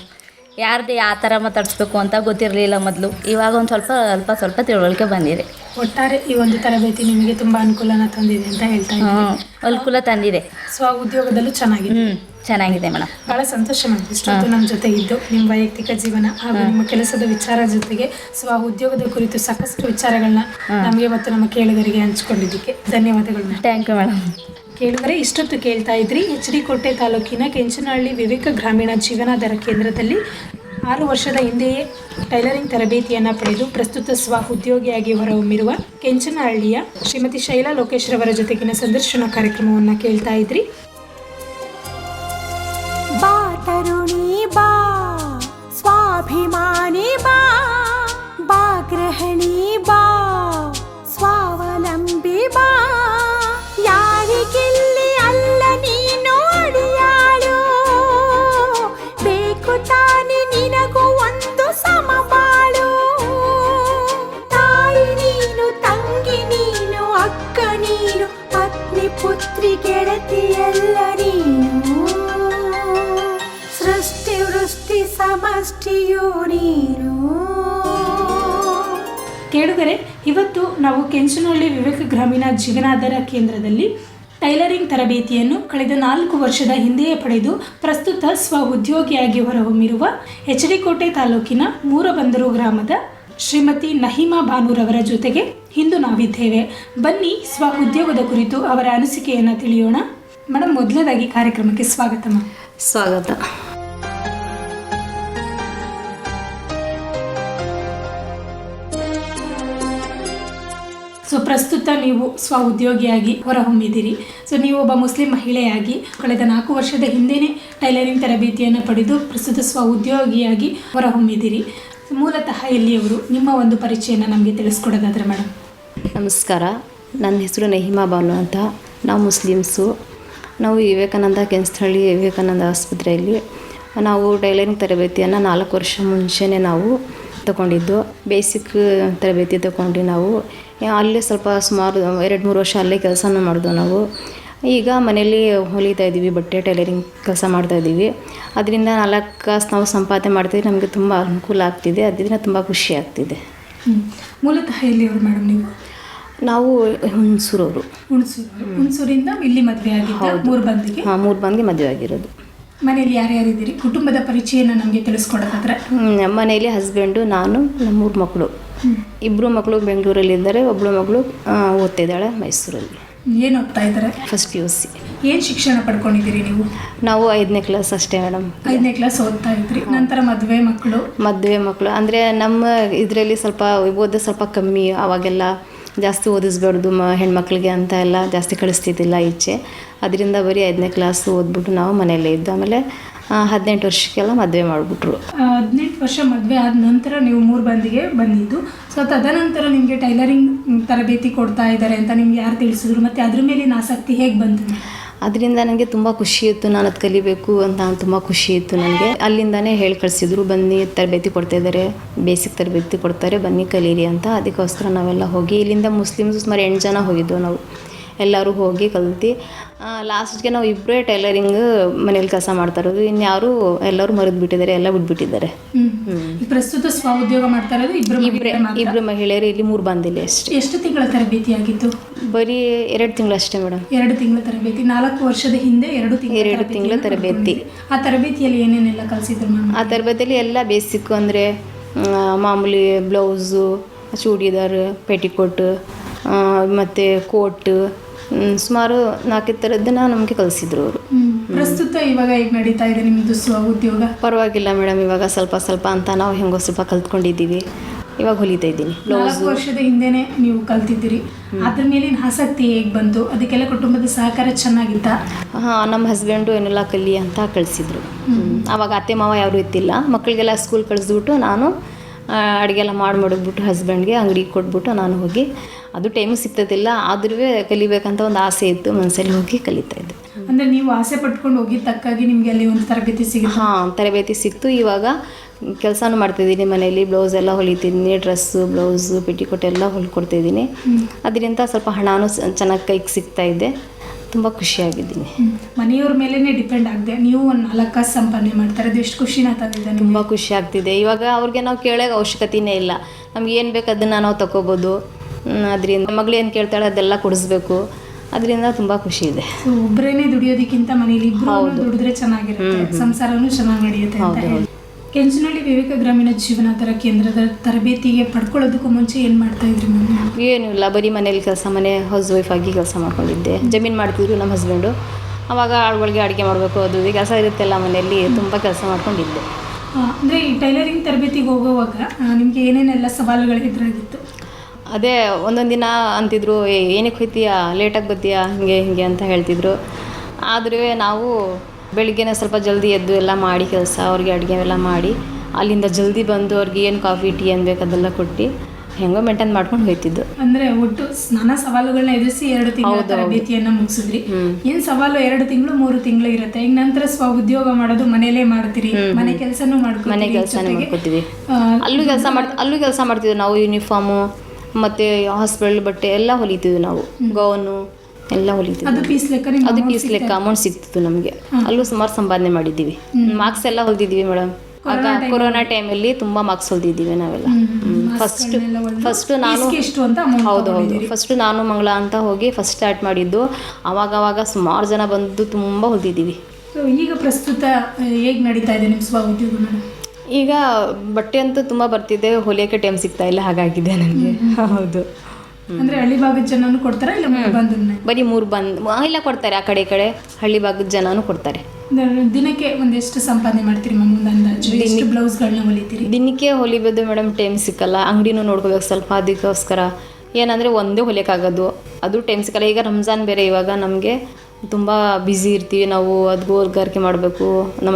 ಯಾರ್ದು ಯಾವ ಥರ ಮಾತಾಡಿಸ್ಬೇಕು ಅಂತ ಗೊತ್ತಿರಲಿಲ್ಲ ಮೊದಲು. ಇವಾಗ ಒಂದು ಸ್ವಲ್ಪ ಅಲ್ಪ ಸ್ವಲ್ಪ ತಿಳುವಳಿಕೆ ಬಂದಿದೆ. ಒಟ್ಟಾರೆ ಈ ಒಂದು ತರಬೇತಿ ನಿಮಗೆ ತುಂಬ ಅನುಕೂಲನ ತಂದಿದೆ ಅಂತ ಹೇಳ್ತಾ ಇದ್ದೀನಿ. ಹ್ಞೂ ಅನುಕೂಲ ತಂದಿದೆ. ಸ್ವ ಉದ್ಯೋಗದಲ್ಲೂ ಚೆನ್ನಾಗಿದೆ. ಚೆನ್ನಾಗಿದೆ ಮೇಡಮ್. ಬಹಳ ಸಂತೋಷ ಮಾಡಿದೆ ಇಷ್ಟೊತ್ತು ನಮ್ಮ ಜೊತೆ ಇದ್ದು ನಿಮ್ಮ ವೈಯಕ್ತಿಕ ಜೀವನ ಹಾಗೂ ನಿಮ್ಮ ಕೆಲಸದ ವಿಚಾರ ಜೊತೆಗೆ ಸ್ವ ಉದ್ಯೋಗದ ಕುರಿತು ಸಾಕಷ್ಟು ವಿಚಾರಗಳನ್ನ ನಮಗೆ ಮತ್ತು ನಮ್ಮ ಕೇಳುಗರಿಗೆ ಹಂಚಿಕೊಂಡಿದ್ದಕ್ಕೆ ಧನ್ಯವಾದಗಳು ಥ್ಯಾಂಕ್ ಯು ಮೇಡಮ್. ಕೇಳಿದರೆ ಇಷ್ಟೊತ್ತು ಕೇಳ್ತಾ ಇದ್ರಿ ಎಚ್ ಡಿ ಕೋಟೆ ತಾಲೂಕಿನ ಕೆಂಚನಹಳ್ಳಿ ವಿವೇಕ ಗ್ರಾಮೀಣ ಜೀವನಾಧಾರ ಕೇಂದ್ರದಲ್ಲಿ ಆರು ವರ್ಷದ ಹಿಂದೆಯೇ ಟೈಲರಿಂಗ್ ತರಬೇತಿಯನ್ನು ಪಡೆದು ಪ್ರಸ್ತುತ ಸ್ವ ಉದ್ಯೋಗಿಯಾಗಿ ಹೊರಹೊಮ್ಮಿರುವ ಕೆಂಚನಹಳ್ಳಿಯ ಶ್ರೀಮತಿ ಶೈಲಾ ಲೋಕೇಶ್ ರವರ ಜೊತೆಗಿನ ಸಂದರ್ಶನ ಕಾರ್ಯಕ್ರಮವನ್ನು ಕೇಳ್ತಾ ಇದ್ರಿ. स्वाभिमानी बा बा गृहिणी बा स्वावलम्बी बा। ಕೇಳುಗರೆ ಇವತ್ತು ನಾವು ಕೆಂಚನಹಳ್ಳಿ ವಿವೇಕ ಗ್ರಾಮೀಣ ಜೀವನಾಧಾರ ಕೇಂದ್ರದಲ್ಲಿ ಟೈಲರಿಂಗ್ ತರಬೇತಿಯನ್ನು ಕಳೆದ ನಾಲ್ಕು ವರ್ಷದ ಹಿಂದೆಯೇ ಪಡೆದು ಪ್ರಸ್ತುತ ಸ್ವ ಉದ್ಯೋಗಿಯಾಗಿ ಹೊರಹೊಮ್ಮಿರುವ ಎಚ್ ಡಿ ಕೋಟೆ ತಾಲೂಕಿನ ಮೂರಬಂದರು ಗ್ರಾಮದ ಶ್ರೀಮತಿ ನಹಿಮಾ ಬಾನೂರವರ ಜೊತೆಗೆ ಇಂದು ನಾವಿದ್ದೇವೆ. ಬನ್ನಿ ಸ್ವ ಉದ್ಯೋಗದ ಕುರಿತು ಅವರ ಅನಿಸಿಕೆಯನ್ನು ತಿಳಿಯೋಣ. ಮೇಡಮ್ ಮೊದಲನೇದಾಗಿ ಕಾರ್ಯಕ್ರಮಕ್ಕೆ ಸ್ವಾಗತ ಸ್ವಾಗತ. ಸೊ ಪ್ರಸ್ತುತ ನೀವು ಸ್ವ ಉದ್ಯೋಗಿಯಾಗಿ ಹೊರಹೊಮ್ಮಿದ್ದೀರಿ. ಸೊ ನೀವು ಒಬ್ಬ ಮುಸ್ಲಿಂ ಮಹಿಳೆಯಾಗಿ ಕಳೆದ ನಾಲ್ಕು ವರ್ಷದ ಹಿಂದೆಯೇ ಟೈಲರಿಂಗ್ ತರಬೇತಿಯನ್ನು ಪಡೆದು ಪ್ರಸ್ತುತ ಸ್ವ ಉದ್ಯೋಗಿಯಾಗಿ ಹೊರಹೊಮ್ಮಿದ್ದೀರಿ. ಮೂಲತಃ ಇಲ್ಲಿಯವರು ನಿಮ್ಮ ಒಂದು ಪರಿಚಯನ ನಮಗೆ ತಿಳಿಸ್ಕೊಡೋದಾದ್ರೆ ಮೇಡಮ್. ನಮಸ್ಕಾರ. ನನ್ನ ಹೆಸರು ನೆಹಿಮಾ ಬಾನು ಅಂತ. ನಾವು ಮುಸ್ಲಿಮ್ಸು. ನಾವು ವಿವೇಕಾನಂದ ಕೆಂಚನಹಳ್ಳಿ ವಿವೇಕಾನಂದ ಆಸ್ಪತ್ರೆಯಲ್ಲಿ. ನಾವು ಟೈಲರಿಂಗ್ ತರಬೇತಿಯನ್ನು ನಾಲ್ಕು ವರ್ಷ ಮುಂಚೆನೇ ನಾವು ತಗೊಂಡಿದ್ದು. ಬೇಸಿಕ್ ತರಬೇತಿ ತಗೊಂಡು ನಾವು ಅಲ್ಲೇ ಸ್ವಲ್ಪ ಸುಮಾರು ಎರಡು ಮೂರು ವರ್ಷ ಅಲ್ಲೇ ಕೆಲಸನೂ ಮಾಡಿದ್ವು ನಾವು. ಈಗ ಮನೇಲಿ ಹೊಲಿತಾ ಇದ್ದೀವಿ ಬಟ್ಟೆ ಟೈಲರಿಂಗ್ ಕೆಲಸ ಮಾಡ್ತಾ ಇದ್ದೀವಿ. ಅದರಿಂದ ನಾಲ್ಕು ಕಾಸು ನಾವು ಸಂಪಾದನೆ ಮಾಡ್ತಿದ್ರೆ ನಮಗೆ ತುಂಬ ಅನುಕೂಲ ಆಗ್ತಿದೆ ಅದರಿಂದ ತುಂಬ ಖುಷಿ ಆಗ್ತಿದೆ. ಮೂಲತಃ ಎಲ್ಲಿಯವರು ಮೇಡಮ್ ನೀವು? ನಾವು ಹುಣಸೂರವರು. ಹುಣಸೂರು. ಹುಣಸೂರಿಂದ ಇಲ್ಲಿ ಮದುವೆ ಆಗಿದ್ದ ಮೂರು ಬಂದಿಗೆ? ಹಾಂ ಮೂರು ಬಂದಿಗೆ ಮದುವೆ ಆಗಿರೋದು. ಮನೆಯಲ್ಲಿ ಯಾರ್ಯಾರಿದ್ದೀರಿ ಕುಟುಂಬದ ಪರಿಚಯನ ನಮಗೆ ತಿಳಿಸ್ಕೊಡೋದಾದ್ರೆ ನಮ್ಮ ಮನೆಯಲ್ಲಿ ಹಸ್ಬೆಂಡು ನಾನು ನಮ್ಮ ಮೂರು ಮಕ್ಕಳು ಇಬ್ಬರು ಮಕ್ಕಳು ಬೆಂಗಳೂರಲ್ಲಿದ್ದಾರೆ ಒಬ್ಬಳು ಮಗಳು ಓದ್ತಾ ಓದ್ತಿದ್ದಾಳೆ ಮೈಸೂರಲ್ಲಿ. ಏನು ಓದ್ತಾ ಇದ್ದಾರೆ? ಫಸ್ಟ್ ಪಿ ಯು ಸಿ ಏನು ಶಿಕ್ಷಣ ಪಡ್ಕೊಂಡಿದ್ದೀರಿ ನೀವು? ನಾವು ಐದನೇ ಕ್ಲಾಸ್ ಅಷ್ಟೇ ಮೇಡಮ್ ಐದನೇ ಕ್ಲಾಸ್ ಓದ್ತಾ ಇದ್ರಿ. ನಂತರ ಮದುವೆ ಮಕ್ಕಳು? ಮದುವೆ ಮಕ್ಕಳು. ಅಂದರೆ ನಮ್ಮ ಇದರಲ್ಲಿ ಸ್ವಲ್ಪ ಓದೋದು ಸ್ವಲ್ಪ ಕಮ್ಮಿ ಅವಾಗೆಲ್ಲ ಜಾಸ್ತಿ ಓದಿಸ್ಬಾರ್ದು ಮ ಹೆಣ್ಮಕ್ಳಿಗೆ ಅಂತ ಎಲ್ಲ ಜಾಸ್ತಿ ಕಳಿಸ್ತಿದ್ದಿಲ್ಲ ಈಚೆ. ಅದರಿಂದ ಬರೀ ಐದನೇ ಕ್ಲಾಸ್ ಓದ್ಬಿಟ್ಟು ನಾವು ಮನೆಯಲ್ಲೇ ಇದ್ದು, ಆಮೇಲೆ ಹದಿನೆಂಟು ವರ್ಷಕ್ಕೆಲ್ಲ ಮದುವೆ ಮಾಡಿಬಿಟ್ರು. ಹದಿನೆಂಟು ವರ್ಷ ಮದುವೆ ಆದ ನಂತರ ನೀವು ಮೂರು ಬಂದಿಗೆ ಬಂದಿದ್ದು. ಸೊ ತದನಂತರ ನಿಮಗೆ ಟೈಲರಿಂಗ್ ತರಬೇತಿ ಕೊಡ್ತಾ ಇದ್ದಾರೆ ಅಂತ ನಿಮ್ಗೆ ಯಾರು ತಿಳಿಸಿದ್ರು? ಮತ್ತು ಅದ್ರ ಮೇಲಿನ ಆಸಕ್ತಿ ಹೇಗೆ ಬಂತು? ಅದರಿಂದ ನನಗೆ ತುಂಬ ಖುಷಿ ಇತ್ತು, ನಾನು ಅದು ಕಲಿಬೇಕು ಅಂತ ತುಂಬ ಖುಷಿ ಇತ್ತು ನನಗೆ ಅಲ್ಲಿಂದನೇ ಹೇಳಿ ಕಳಿಸಿದ್ರು, ಬನ್ನಿ ತರಬೇತಿ ಕೊಡ್ತಾ ಇದ್ದಾರೆ ಬೇಸಿಕ್ ತರಬೇತಿ ಕೊಡ್ತಾರೆ, ಬನ್ನಿ ಕಲೀರಿ ಅಂತ. ಅದಕ್ಕೋಸ್ಕರ ನಾವೆಲ್ಲ ಹೋಗಿ, ಇಲ್ಲಿಂದ ಮುಸ್ಲಿಮ್ಸ್ ಸುಮಾರು ಎಂಟು ಜನ ಹೋಗಿದ್ದೆವು ನಾವು. ಎಲ್ಲರೂ ಹೋಗಿ ಕಲ್ತು. ಲಾಸ್ಟ್ಗೆ ನಾವು ಇಬ್ಬರೇ ಟೈಲರಿಂಗ್ ಮನೇಲಿ ಕೆಲಸ ಮಾಡ್ತಾ ಇರೋದು. ಇನ್ಯಾರು ಎಲ್ಲರೂ ಮರೆದು ಬಿಟ್ಟಿದ್ದಾರೆ ಎಲ್ಲ ಬಿಟ್ಬಿಟ್ಟಿದ್ದಾರೆ. ಪ್ರಸ್ತುತ ಸ್ವಉದ್ಯೋಗ ಮಾಡ್ತಾ ಇರೋದು ಇಬ್ಬರು ಇಬ್ಬರೇ ಇಬ್ಬರು ಮಹಿಳೆಯರು ಇಲ್ಲಿ ಮೂರು ಬಂದಿಲ್ಲ ಅಷ್ಟೇ. ಎಷ್ಟು ತಿಂಗಳ ತರಬೇತಿ ಆಗಿತ್ತು? ಬರೀ ಎರಡು ತಿಂಗಳು ಅಷ್ಟೇ ಮೇಡಮ್. ಎರಡು ತಿಂಗಳ ತರಬೇತಿ. ನಾಲ್ಕು ವರ್ಷದ ಹಿಂದೆ ಎರಡು ತಿಂಗಳ ಎರಡು ತಿಂಗಳ ತರಬೇತಿ. ಆ ತರಬೇತಿಯಲ್ಲಿ ಏನೇನೆಲ್ಲ ಕಲಿಸಿದ್ರು ಆ ತರಬೇತಿಯಲ್ಲಿ ಎಲ್ಲ ಬೇಸಿಕ್ ಅಂದರೆ ಮಾಮೂಲಿ ಬ್ಲೌಸು ಚೂಡಿದಾರ್ ಪೆಟಿಕೋಟ್ ಮತ್ತು ಕೋಟ್ ಸುಮಾರು ನಾಲ್ಕೈದು ಥರದ್ದನ್ನ ನಮಗೆ ಕಲಿಸಿದ್ರು ಅವರು. ಪ್ರಸ್ತುತ ಇವಾಗ ಹೇಗೆ ನಡೀತಾ ಇದೆ ನಿಮ್ಮದು ಸ್ವ ಉದ್ಯೋಗ? ಪರವಾಗಿಲ್ಲ ಮೇಡಮ್ ಇವಾಗ ಸ್ವಲ್ಪ ಸ್ವಲ್ಪ ಅಂತ ನಾವು ಹೆಂಗೋ ಸ್ವಲ್ಪ ಕಲ್ತ್ಕೊಂಡಿದ್ದೀವಿ. ಇವಾಗ ಹೊಲಿತಾ ಇದ್ದೀನಿ. ನಾಲ್ಕು ವರ್ಷದ ಹಿಂದೆನೆ ನೀವು ಕಲ್ತಿದ್ದೀರಿ. ಅದ್ರ ಮೇಲಿನ ಆಸಕ್ತಿ ಹೇಗೆ ಬಂತು? ಅದಕ್ಕೆಲ್ಲ ಕುಟುಂಬದ ಸಹಕಾರ ಚೆನ್ನಾಗಿತ್ತ? ಹಾಂ ನಮ್ಮ ಹಸ್ಬೆಂಡು ಏನೆಲ್ಲ ಕಲಿ ಅಂತ ಕಳಿಸಿದ್ರು. ಅವಾಗ ಅತ್ತೆ ಮಾವ ಯಾರು ಇತ್ತಿಲ್ಲ ಮಕ್ಕಳಿಗೆಲ್ಲ ಸ್ಕೂಲ್ ಕಳಿಸ್ಬಿಟ್ಟು ನಾನು ಅಡುಗೆ ಎಲ್ಲ ಮಾಡಿ ಮಡಗ್ಬಿಟ್ಟು ಹಸ್ಬೆಂಡ್ಗೆ ಅಂಗಡಿಗೆ ಕೊಟ್ಬಿಟ್ಟು ನಾನು ಹೋಗಿ ಅದು ಟೈಮ್ ಸಿಗ್ತದಿಲ್ಲ ಆದ್ರೂ ಕಲಿಬೇಕಂತ ಒಂದು ಆಸೆ ಇತ್ತು ಮನಸ್ಸಲ್ಲಿ ಹೋಗಿ ಕಲಿತಾ ಇದ್ದೆ. ಅಂದರೆ ನೀವು ಆಸೆ ಪಟ್ಕೊಂಡು ಹೋಗಿ ತಕ್ಕಾಗಿ ನಿಮಗೆ ಅಲ್ಲಿ ಒಂದು ತರಬೇತಿ ಸಿಗುತ್ತೆ? ಹಾಂ ತರಬೇತಿ ಸಿಕ್ತು. ಇವಾಗ ಕೆಲಸನೂ ಮಾಡ್ತಿದ್ದೀನಿ ಮನೆಯಲ್ಲಿ ಬ್ಲೌಸ್ ಎಲ್ಲ ಹೊಲಿತಿದ್ದೀನಿ ಡ್ರೆಸ್ಸು ಬ್ಲೌಸು ಪೆಟಿಕೋಟ್ ಎಲ್ಲ ಹೊಲ್ಕೊಡ್ತಿದ್ದೀನಿ ಅದರಿಂದ ಸ್ವಲ್ಪ ಹಣನೂ ಚೆನ್ನಾಗಿ ಕೈಗೆ ಸಿಗ್ತಾ ಇದೆ ತುಂಬ ಖುಷಿಯಾಗಿದ್ದೀನಿ. ಮನೆಯವ್ರ ಮೇಲೇ ಡಿಪೆಂಡ್ ಆಗಿದೆ. ನೀವು ಒಂದು ನಾಲ್ಕು ಕಾಸು ಸಂಪಾದನೆ ಮಾಡ್ತಾರೆ. ಅದು ಎಷ್ಟು ಖುಷಿನ ತಂದಿದೆ ತುಂಬ ಖುಷಿ ಆಗ್ತಿದೆ. ಇವಾಗ ಅವ್ರಿಗೆ ನಾವು ಕೇಳೋ ಅವಶ್ಯಕತೆಯೇ ಇಲ್ಲ. ನಮ್ಗೆ ಏನು ಬೇಕು ಅದನ್ನು ನಾವು ತಗೋಬೋದು ಅದರಿಂದ ಮಗಳು ಏನು ಕೇಳ್ತಾಳೆ ಅದೆಲ್ಲ ಕೊಡಿಸ್ಬೇಕು. ಅದರಿಂದ ತುಂಬ ಖುಷಿ ಇದೆ. ಒಬ್ಬರೇನೆ ದುಡಿಯೋದಕ್ಕಿಂತ ಮನೇಲಿ ಇಬ್ರು ದುಡಿದ್ರೆ ಚೆನ್ನಾಗಿರುತ್ತೆ. ಸಂಸಾರನೂ ಚೆನ್ನಾಗಿ ನಡೆಯುತ್ತೆ ಅಂತ ಹೇಳಿ ಕೆಂಚನಹಳ್ಳಿ ವಿವೇಕ ಗ್ರಾಮೀಣ ಜೀವನಾಧಾರ ಕೇಂದ್ರದ ತರಬೇತಿಗೆ ಪಡ್ಕೊಳ್ಳೋದಕ್ಕೂ ಮುಂಚೆ ಏನು ಮಾಡ್ತಾ ಇದ್ರಿ ಮ್ಯಾಮ್ ಏನೂ ಇಲ್ಲ ಬರೀ ಮನೇಲಿ ಕೆಲಸ ಮನೆ ಹೌಸ್ ವೈಫ್ ಆಗಿ ಕೆಲಸ ಮಾಡ್ಕೊಂಡಿದ್ದೆ. ಜಮೀನು ಮಾಡ್ತಿದ್ರು ನಮ್ಮ ಹಸ್ಬೆಂಡು ಅವಾಗ ಆಳುಗಳಿಗೆ ಅಡುಗೆ ಮಾಡಬೇಕು ಅದು ಇದು ಕೆಲಸ ಇರುತ್ತೆಲ್ಲ ಮನೆಯಲ್ಲಿ ತುಂಬ ಕೆಲಸ ಮಾಡ್ಕೊಂಡಿದ್ದೆ. ಅಂದರೆ ಈ ಟೈಲರಿಂಗ್ ತರಬೇತಿಗೆ ಹೋಗುವಾಗ ನಿಮಗೆ ನಿಮ್ಗೆ ಏನೇನೆಲ್ಲ ಸವಾಲುಗಳು ಎದುರಾಗಿತ್ತು ಅದೇ ಒಂದೊಂದು ದಿನ ಅಂತಿದ್ರು "ಏ, ಏನಕ್ಕೆ ಹೋಯ್ತೀಯಾ? ಲೇಟಾಗಿ ಬರ್ತೀಯಾ? ಹಿಂಗೆ ಹಿಂಗೆ ಅಂತ ಹೇಳ್ತಿದ್ರು. ಆದ್ರೂ ನಾವು ಬೆಳಿಗ್ಗೆನೇ ಸ್ವಲ್ಪ ಜಲ್ದಿ ಎದ್ದು ಎಲ್ಲ ಮಾಡಿ ಕೆಲಸ ಅವ್ರಿಗೆ ಅಡುಗೆ ಎಲ್ಲ ಮಾಡಿ ಅಲ್ಲಿಂದ ಜಲ್ದಿ ಬಂದು ಅವ್ರಿಗೆ ಏನು ಕಾಫಿ ಟೀ ಏನು ಬೇಕು ಅದೆಲ್ಲ ಕೊಟ್ಟು ಹೆಂಗೋ ಮೇಂಟೈನ್ ಮಾಡ್ಕೊಂಡು ಹೋಯ್ತಿದ್ದು. ಅಂದ್ರೆ ಒಟ್ಟು ನಾನಾ ಸವಾಲುಗಳನ್ನ ಎದುರಿಸಿ ಎರಡು ತಿಂಗಳ. ತರಬೇತಿಯನ್ನ ಮುಗಿಸಿದ್ರಿ. ಏನ್ ಸವಾಲು ಎರಡು ತಿಂಗಳು ಮೂರು ತಿಂಗಳು ಇರುತ್ತೆ? ಈಗ ನಂತರ ಸ್ವ ಉದ್ಯೋಗ ಮಾಡೋದು ಮನೇಲೇ ಮಾಡ್ತೀರಿ ಮನೆ ಕೆಲಸನೂ ಮಾಡ್ಕೊ ಮನೆ ಕೆಲಸನೇ ಮಾಡ್ಕೊತೀವಿ. ಮಾಡ್ಕೋತೀವಿ ಅಲ್ಲೂ ಕೆಲಸ ಮಾಡ್ ಅಲ್ಲೂ ಕೆಲಸ ಮಾಡ್ತಿದ್ವಿ ನಾವು ಯೂನಿಫಾರ್ಮು ಮತ್ತೆ ಹಾಸ್ಪಿಟಲ್ ಬಟ್ಟೆ ಎಲ್ಲ ಹೊಲಿತಿದ್ವಿ ನಾವು. ಗೌನು ಎಲ್ಲ ಹೊಲಿತಿದ್ವಿ. ಅದು ಪೀಸ್ ಲೆಕ್ಕ ಅಮೌಂಟ್ ಸಿಗ್ತಿತ್ತು ನಮಗೆ. ಅಲ್ಲೂ ಸುಮಾರು ಸಂಪಾದನೆ ಮಾಡಿದ್ದೀವಿ. ಮಾರ್ಕ್ಸ್ ಎಲ್ಲ ಹೊಲಿದಿದ್ವಿ ಮೇಡಮ್ ಆಗ ಕೊರೋನಾ ಟೈಮಲ್ಲಿ ತುಂಬಾ ಮಾರ್ಕ್ಸ್ ಹೊಲ್ದಿದ್ದೀವಿ ನಾವೆಲ್ಲ. ಫಸ್ಟ್ ಫಸ್ಟ್ ನಾನು ಹೌದು ಹೌದು. ಫಸ್ಟ್ ನಾನು ಮಂಗಳ ಅಂತ ಹೋಗಿ ಫಸ್ಟ್ ಸ್ಟಾರ್ಟ್ ಮಾಡಿದ್ದು. ಅವಾಗ ಅವಾಗ ಸುಮಾರು ಜನ ಬಂದು ತುಂಬಾ ಹೊಲ್ದಿದ್ದೀವಿ. ಈಗ ಪ್ರಸ್ತುತ ಹೇಗೆ ನಡೀತಾ ಇದೆ ನಿಮ್ಮ ಈಗ ಬಟ್ಟೆ ಅಂತೂ ತುಂಬ ಬರ್ತಿದೆ ಹೊಲಿಯೋಕ್ಕೆ ಟೈಮ್ ಸಿಗ್ತಾ ಇಲ್ಲ ಹಾಗಾಗಿದೆ ನನಗೆ ಹೌದು. ಅಂದ್ರೆ ಹಳ್ಳಿ ಭಾಗದ ಜನನು ಕೊಡ್ತಾರೆ ಇಲ್ಲ ಬಂದನ್ನೇ ಬರೀ ಮೂರು ಬಂದ್ ಇಲ್ಲ ಕೊಡ್ತಾರೆ ಆ ಕಡೆ ಈ ಕಡೆ ಹಳ್ಳಿ ಭಾಗದ ಜನಾನು ಕೊಡ್ತಾರೆ. ದಿನಕ್ಕೆ ಒಂದೆಷ್ಟು ಸಂಪಾದನೆ ಮಾಡ್ತೀರಿ ಮ್ಯಾಮ್ ಒಂದು ಅಂದಾಜು ಎಷ್ಟು ಬ್ಲೌಸ್ಗಳನ್ನ ಹೊಲಿತೀರಿ? ದಿನಕ್ಕೆ ಹೊಲಿಬೋದು ಮೇಡಮ್ ಟೈಮ್ ಸಿಕ್ಕಲ್ಲ ಅಂಗಡಿನೂ ನೋಡ್ಕೋಬೇಕು ಸ್ವಲ್ಪ ಅದಕ್ಕೋಸ್ಕರ. ಏನಂದ್ರೆ ಒಂದೇ ಹೊಲಿಯೋಕ್ಕಾಗೋದು ಅದು ಟೈಮ್ ಸಿಕ್ಕಲ್ಲ. ಈಗ ರಂಜಾನ್ ಬೇರೆ ಇವಾಗ ನಮಗೆ ತುಂಬ ಬ್ಯುಸಿ ಇರ್ತೀವಿ ನಾವು ಅದು ಗೋರ್ಗಾರಿಕೆ ಮಾಡಬೇಕು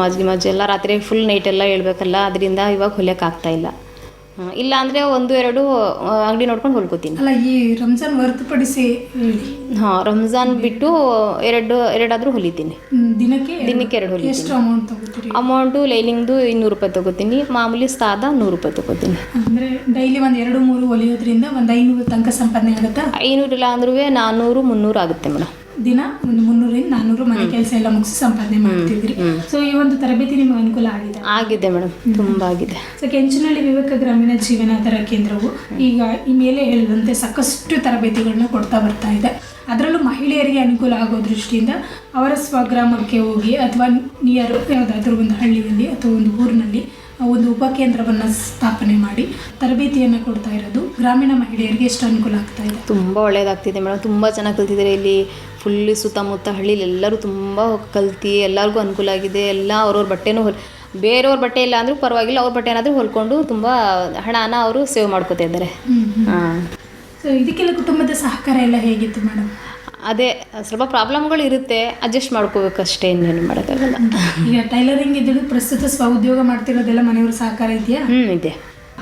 ಅಜ್ಜಿ ಮಜ್ಜಿ ಎಲ್ಲ ರಾತ್ರಿ ಫುಲ್ ನೈಟ್ ಎಲ್ಲ ಹೇಳ್ಬೇಕಲ್ಲ ಅದರಿಂದ ಇವಾಗ ಹೊಲಿಯೋಕ್ಕಾಗ್ತಾ ಇಲ್ಲ ಅಂದ್ರೆ ಒಂದು ಎರಡು ಅಂಗಡಿ ನೋಡ್ಕೊಂಡು ಹೊಲ್ಕೋತೀನಿ. ಅಲ್ಲ ಈ ರಂಜಾನ್ ಹೊರತುಪಡಿಸಿ ಹಾ ರಂಜಾನ್ ಬಿಟ್ಟು ಎರಡು ಎರಡಾದರೂ ಹೊಲಿತೀನಿ. ದಿನಕ್ಕೆ ದಿನಕ್ಕೆ ಎರಡು ಹೊಲಿತೀನಿ. ಎಷ್ಟು ಅಮೌಂಟ್ ತಗೋತೀರಿ? ಅಮೌಂಟು ಲೈನಿಂಗ್ದು ಇನ್ನೂರು ರೂಪಾಯಿ ತಗೋತೀನಿ ಮಾಮೂಲಿ ಸಾದಾ ನೂರು ರೂಪಾಯಿ ತಗೋತೀನಿ. ಅಂದ್ರೆ ಡೈಲಿ ಒಂದು ಎರಡು ಮೂರು ಹೊಲಿಯೋದ್ರಿಂದ ಒಂದು ಐನೂರು ತನಕ ಸಂಪಾದನೆ ಆಗುತ್ತಾ? ಇಲ್ಲ ಅಂದ್ರೂ ನಾನ್ನೂರು ಮುನ್ನೂರು ಆಗುತ್ತೆ ಮೇಡಮ್. ದಿನ ಒಂದು ಮುನ್ನೂರಿಂದ ನಾನ್ನೂರು ಮನೆ ಕೆಲಸ ಎಲ್ಲ ಮುಗಿಸಿ ಸಂಪಾದನೆ ಮಾಡ್ತಿದ್ರಿ. ಸೊ ಈ ಒಂದು ತರಬೇತಿ ನಿಮ್ಗೆ ಅನುಕೂಲ ಆಗಿದೆ? ಆಗಿದೆ ಮೇಡಮ್ ತುಂಬಾ ಆಗಿದೆ. ಸೊ ಕೆಂಚನಹಳ್ಳಿ ವಿವೇಕ ಗ್ರಾಮೀಣ ಜೀವನಾಧಾರ ಕೇಂದ್ರವು ಈಗ ಈ ಮೇಲೆ ಹೇಳಿದಂತೆ ಸಾಕಷ್ಟು ತರಬೇತಿಗಳನ್ನ ಕೊಡ್ತಾ ಬರ್ತಾ ಇದೆ. ಅದರಲ್ಲೂ ಮಹಿಳೆಯರಿಗೆ ಅನುಕೂಲ ಆಗೋ ದೃಷ್ಟಿಯಿಂದ ಅವರ ಸ್ವಗ್ರಾಮಕ್ಕೆ ಹೋಗಿ ಅಥವಾ ನಿಯರ್ ಯಾವುದಾದ್ರೂ ಒಂದು ಹಳ್ಳಿಯಲ್ಲಿ ಅಥವಾ ಒಂದು ಊರಿನಲ್ಲಿ ಒಂದು ಉಪಕೇಂದ್ರವನ್ನು ಸ್ಥಾಪನೆ ಮಾಡಿ ತರಬೇತಿಯನ್ನು ಕೊಡ್ತಾ ಇರೋದು ಗ್ರಾಮೀಣ ಮಹಿಳೆಯರಿಗೆ ಎಷ್ಟು ಅನುಕೂಲ ಆಗ್ತಾ ಇದೆ? ತುಂಬ ಒಳ್ಳೆಯದಾಗ್ತಿದೆ ಮೇಡಮ್. ತುಂಬ ಚೆನ್ನಾಗಿ ಕಲ್ತಿದ್ದಾರೆ ಇಲ್ಲಿ. ಫುಲ್ ಸುತ್ತಮುತ್ತ ಹಳ್ಳಿಲಿ ಎಲ್ಲರೂ ತುಂಬ ಕಲ್ತು ಎಲ್ಲರಿಗೂ ಅನುಕೂಲ ಆಗಿದೆ. ಎಲ್ಲ ಅವ್ರವ್ರ ಬಟ್ಟೆನೂ ಹೊಲ್ ಬೇರೆಯವ್ರ ಬಟ್ಟೆ ಇಲ್ಲ ಅಂದರೂ ಪರವಾಗಿಲ್ಲ ಅವ್ರ ಬಟ್ಟೆ ಏನಾದರೂ ಹೊಲ್ಕೊಂಡು ತುಂಬ ಹಣನ ಅವರು ಸೇವ್ ಮಾಡ್ಕೋತಾ ಇದ್ದಾರೆ. ಹಾಂ. ಸೊ ಇದಕ್ಕೆಲ್ಲ ಕುಟುಂಬದ ಸಹಕಾರ ಎಲ್ಲ ಹೇಗಿತ್ತು ಮೇಡಮ್? ಅದೇ ಸ್ವಲ್ಪ ಪ್ರಾಬ್ಲಮ್ಗಳು ಇರುತ್ತೆ ಅಡ್ಜಸ್ಟ್ ಮಾಡ್ಕೋಬೇಕು ಅಷ್ಟೇ ಇನ್ನೇನು ಮಾಡೋಕ್ಕಾಗಲ್ಲ. ಈಗ ಟೈಲರಿಂಗ್ ಇದ್ದು ಪ್ರಸ್ತುತ ಸ್ವ ಉದ್ಯೋಗ ಮಾಡ್ತಿರೋದೆಲ್ಲ ಮನೆಯವರು ಸಹಕಾರ ಇದೆಯಾ? ಹ್ಞೂ ಇದೆ.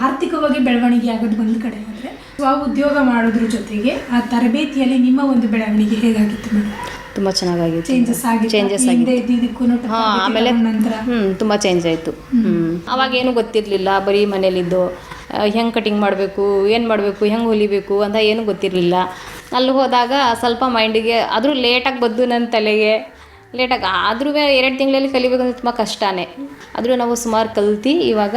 ಆರ್ಥಿಕವಾಗಿ ಬೆಳವಣಿಗೆ ಆಗೋದು ಒಂದು ಕಡೆ ಆದರೆ ಸ್ವ ಉದ್ಯೋಗ ಮಾಡೋದ್ರ ಜೊತೆಗೆ ಆ ತರಬೇತಿಯಲ್ಲಿ ನಿಮ್ಮ ಒಂದು ಬೆಳವಣಿಗೆ ಹೇಗಾಗಿತ್ತು ಮೇಡಮ್ ತುಂಬ ಚೆನ್ನಾಗಾಗಿತ್ತು. ಚೇಂಜಸ್ ಆಗಿ ಚೇಂಜಸ್ ಹಿಂದೆ ಇದ್ದಿದ್ದಕ್ಕೂ ಹಾಂ ಆಮೇಲೆ ನಂತರ? ಹ್ಞೂ ತುಂಬ ಚೇಂಜ್ ಆಯಿತು. ಹ್ಞೂ ಅವಾಗ ಏನು ಗೊತ್ತಿರಲಿಲ್ಲ ಬರೀ ಮನೇಲಿದ್ದು ಹೆಂಗೆ ಕಟಿಂಗ್ ಮಾಡಬೇಕು ಏನು ಮಾಡಬೇಕು ಹೆಂಗೆ ಹೊಲಿಬೇಕು ಅಂತ ಏನು ಗೊತ್ತಿರಲಿಲ್ಲ. ಅಲ್ಲಿ ಹೋದಾಗ ಸ್ವಲ್ಪ ಮೈಂಡಿಗೆ ಆದರೂ ಲೇಟಾಗಿ ಬದ್ದು ನನ್ನ ತಲೆಗೆ. ಲೇಟಾಗಿ ಆದರೂ ಎರಡು ತಿಂಗಳಲ್ಲಿ ಕಲಿಬೇಕು ಅಂದರೆ ತುಂಬ ಕಷ್ಟನೇ. ಆದರೂ ನಾವು ಸುಮಾರು ಕಲ್ತು ಇವಾಗ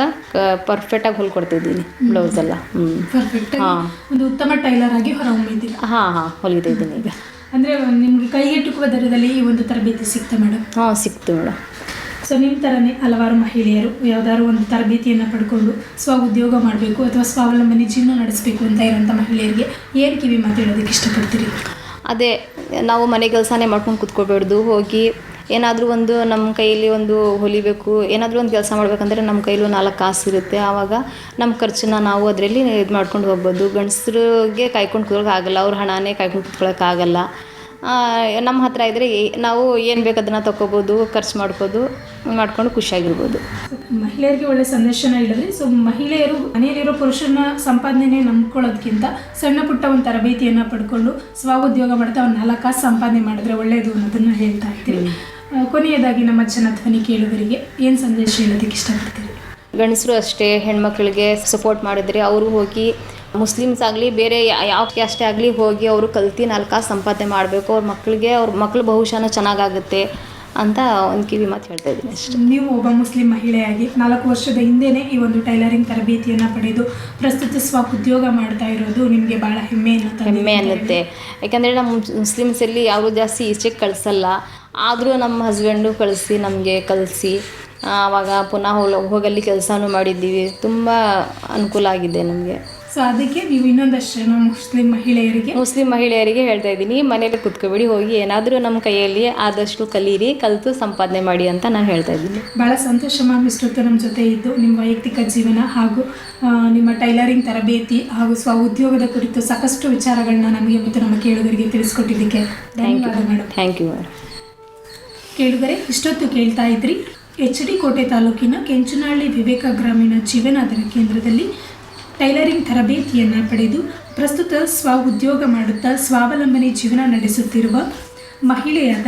ಪರ್ಫೆಕ್ಟಾಗಿ ಹೊಲ್ಕೊಡ್ತಿದ್ದೀನಿ ಬ್ಲೌಸೆಲ್ಲ ಹ್ಞೂ ಪರ್ಫೆಕ್ಟ್ ಹಾಂ. ಒಂದು ಉತ್ತಮ ಟೈಲರ್ ಆಗಿ ಹೊರಹೊಮ್ಮಿದ್ದೀನಿ ಹಾಂ ಹಾಂ ಹೊಲಿತಾ ಇದ್ದೀನಿ. ಈಗ ಅಂದರೆ ನಿಮಗೆ ಕೈಗೆಟುಕುವ ದರದಲ್ಲಿ ಈ ಒಂದು ತರಬೇತಿ ಸಿಗ್ತಾ ಮೇಡಮ್ ಹಾಂ ಸಿಕ್ತು ಮೇಡಮ್ ಸೊ ನಿಮ್ಮ ಥರನೇ ಹಲವಾರು ಮಹಿಳೆಯರು ಯಾವ್ದಾದ್ರು ಒಂದು ತರಬೇತಿಯನ್ನು ಪಡ್ಕೊಂಡು ಸ್ವ ಉದ್ಯೋಗ ಮಾಡಬೇಕು ಅಥವಾ ಸ್ವಾವಲಂಬನೆ ಜೀವನ ನಡೆಸಬೇಕು ಅಂತ ಇರೋಂಥ ಮಹಿಳೆಯರಿಗೆ ಏನು ಕಿವಿ ಮಾತು ಹೇಳೋದಕ್ಕೆ ಇಷ್ಟಪಡ್ತೀರಿ? ಅದೇ, ನಾವು ಮನೆ ಕೆಲಸನೇ ಮಾಡ್ಕೊಂಡು ಕುತ್ಕೋಬಾರ್ದು ಹೋಗಿ ಏನಾದರೂ ಒಂದು ನಮ್ಮ ಕೈಯಲ್ಲಿ ಒಂದು ಹೊಲಿಬೇಕು, ಏನಾದರೂ ಒಂದು ಕೆಲಸ ಮಾಡಬೇಕಂದ್ರೆ ನಮ್ಮ ಕೈಲೂ ನಾಲ್ಕು ಕಾಸು ಇರುತ್ತೆ. ಆವಾಗ ನಮ್ಮ ಖರ್ಚನ್ನ ನಾವು ಅದರಲ್ಲಿ ಇದು ಮಾಡ್ಕೊಂಡು ಹೋಗ್ಬೋದು. ಗಂಡಸ್ರಿಗೆ ಕಾಯ್ಕೊಂಡು ಕೂತ್ಕೊಳ್ಳೋಕ್ಕಾಗಲ್ಲ ಅವ್ರ ಹಣನೇ ಕಾಯ್ಕೊಂಡು ಕುತ್ಕೊಳ್ಳೋಕ್ಕಾಗಲ್ಲ ನಮ್ಮ ಹತ್ರ ಇದ್ದರೆ ನಾವು ಏನು ಬೇಕು ಅದನ್ನು ತೊಗೋಬೋದು ಖರ್ಚು ಮಾಡ್ಬೋದು ಮಾಡ್ಕೊಂಡು ಖುಷಿಯಾಗಿರ್ಬೋದು. ಮಹಿಳೆಯರಿಗೆ ಒಳ್ಳೆ ಸಂದೇಶನ ಹೇಳಿದ್ರಿ ಸೊ ಮಹಿಳೆಯರು ಮನೆಯಲ್ಲಿರೋ ಪುರುಷನ ಸಂಪಾದನೆ ನಂಬ್ಕೊಳ್ಳೋದಕ್ಕಿಂತ ಸಣ್ಣ ಪುಟ್ಟ ಒಂದು ತರಬೇತಿಯನ್ನು ಪಡ್ಕೊಂಡು ಸ್ವ ಉದ್ಯೋಗ ಮಾಡ್ತಾ ಅವ್ರು ನಾಲ್ಕು ಕಾಸು ಸಂಪಾದನೆ ಮಾಡಿದ್ರೆ ಒಳ್ಳೆಯದು ಅನ್ನೋದನ್ನ ಹೇಳ್ತಾ ಇರ್ತೀವಿ. ಕೊನೆಯದಾಗಿ ನಮ್ಮ ಜನಧ್ವನಿ ಕೇಳುವರಿಗೆ ಏನು ಸಂದೇಶ ಹೇಳೋದಕ್ಕೆ ಇಷ್ಟಪಡ್ತೀರಿ? ಗಂಡಸರು ಅಷ್ಟೇ ಹೆಣ್ಮಕ್ಳಿಗೆ ಸಪೋರ್ಟ್ ಮಾಡಿದ್ರೆ ಅವರು ಹೋಗಿ ಮುಸ್ಲಿಮ್ಸ್ ಆಗಲಿ ಬೇರೆ ಯಾವ ಕ್ಯಾಸ್ಟೇ ಆಗಲಿ ಹೋಗಿ ಅವರು ಕಲ್ತು ನಾಲ್ಕು ಕಾಸು ಸಂಪಾದನೆ ಮಾಡಬೇಕು ಅವ್ರ ಮಕ್ಕಳಿಗೆ ಅವ್ರ ಮಕ್ಕಳು ಬಹುಶಃ ಚೆನ್ನಾಗಾಗುತ್ತೆ ಅಂತ ಒಂದು ಕಿವಿ ಮಾತು ಹೇಳ್ತಾ ಇದ್ದೀನಿ ಅಷ್ಟೇ. ನೀವು ಒಬ್ಬ ಮುಸ್ಲಿಂ ಮಹಿಳೆಯಾಗಿ ನಾಲ್ಕು ವರ್ಷದ ಹಿಂದೆನೇ ಈ ಒಂದು ಟೈಲರಿಂಗ್ ತರಬೇತಿಯನ್ನು ಪಡೆದು ಪ್ರಸ್ತುತ ಸ್ವ ಉದ್ಯೋಗ ಮಾಡ್ತಾ ಇರೋದು ನಿಮಗೆ ಭಾಳ ಹೆಮ್ಮೆ ಅನ್ನುತ್ತೆ ಹೆಮ್ಮೆ ಅನ್ನುತ್ತೆ. ಯಾಕಂದರೆ ನಮ್ಮ ಮುಸ್ಲಿಮ್ಸಲ್ಲಿ ಯಾರು ಜಾಸ್ತಿ ಈಚೆಗೆ ಕಳಿಸಲ್ಲ. ಆದರೂ ನಮ್ಮ ಹಸ್ಬೆಂಡು ಕಳಿಸಿ ನಮಗೆ ಕಲಿಸಿ ಆವಾಗ ಪುನಃ ಹೋಗ ಹೋಗಲ್ಲಿ ಕೆಲಸನೂ ಮಾಡಿದ್ದೀವಿ. ತುಂಬ ಅನುಕೂಲ ಆಗಿದೆ ನಮಗೆ. ಸೊ ಅದಕ್ಕೆ ನೀವು ಇನ್ನೊಂದಷ್ಟು ಜನ ಮುಸ್ಲಿಂ ಮಹಿಳೆಯರಿಗೆ ಮುಸ್ಲಿಂ ಮಹಿಳೆಯರಿಗೆ ಹೇಳ್ತಾ ಇದ್ದೀನಿ. ಮನೇಲಿ ಕುತ್ಕೋಬೇಡಿ ಹೋಗಿ ಏನಾದರೂ ನಮ್ಮ ಕೈಯಲ್ಲಿ ಆದಷ್ಟು ಕಲೀರಿ ಕಲಿತು ಸಂಪಾದನೆ ಮಾಡಿ ಅಂತ ನಾನು ಹೇಳ್ತಾ ಇದ್ದೀನಿ. ಭಾಳ ಸಂತೋಷ ಮ್ಯಾಮ್ ಇಷ್ಟೊತ್ತು ನಮ್ಮ ಜೊತೆ ಇದ್ದು ನಿಮ್ಮ ವೈಯಕ್ತಿಕ ಜೀವನ ಹಾಗೂ ನಿಮ್ಮ ಟೈಲರಿಂಗ್ ತರಬೇತಿ ಹಾಗೂ ಸ್ವ ಉದ್ಯೋಗದ ಕುರಿತು ಸಾಕಷ್ಟು ವಿಚಾರಗಳನ್ನ ನಮಗೆ ಮತ್ತು ನಮ್ಮ ಕೇಳುಗರಿಗೆ ತಿಳಿಸ್ಕೊಟ್ಟಿದ್ದಕ್ಕೆ ಧನ್ಯವಾದ ಮೇಡಮ್ ಥ್ಯಾಂಕ್ ಯು ಮೇಡಮ್ ಕೇಳುಗರೆ ಇಷ್ಟೊತ್ತು ಕೇಳ್ತಾ ಇದ್ರಿ ಎಚ್ ಡಿ ಕೋಟೆ ತಾಲೂಕಿನ ಕೆಂಚನಹಳ್ಳಿ ವಿವೇಕ ಗ್ರಾಮೀಣ ಜೀವನಾಧಾರ ಕೇಂದ್ರದಲ್ಲಿ ಟೈಲರಿಂಗ್ ತರಬೇತಿಯನ್ನು ಪಡೆದು ಪ್ರಸ್ತುತ ಸ್ವ ಉದ್ಯೋಗ ಮಾಡುತ್ತಾ ಸ್ವಾವಲಂಬನೆ ಜೀವನ ನಡೆಸುತ್ತಿರುವ ಮಹಿಳೆಯಾದ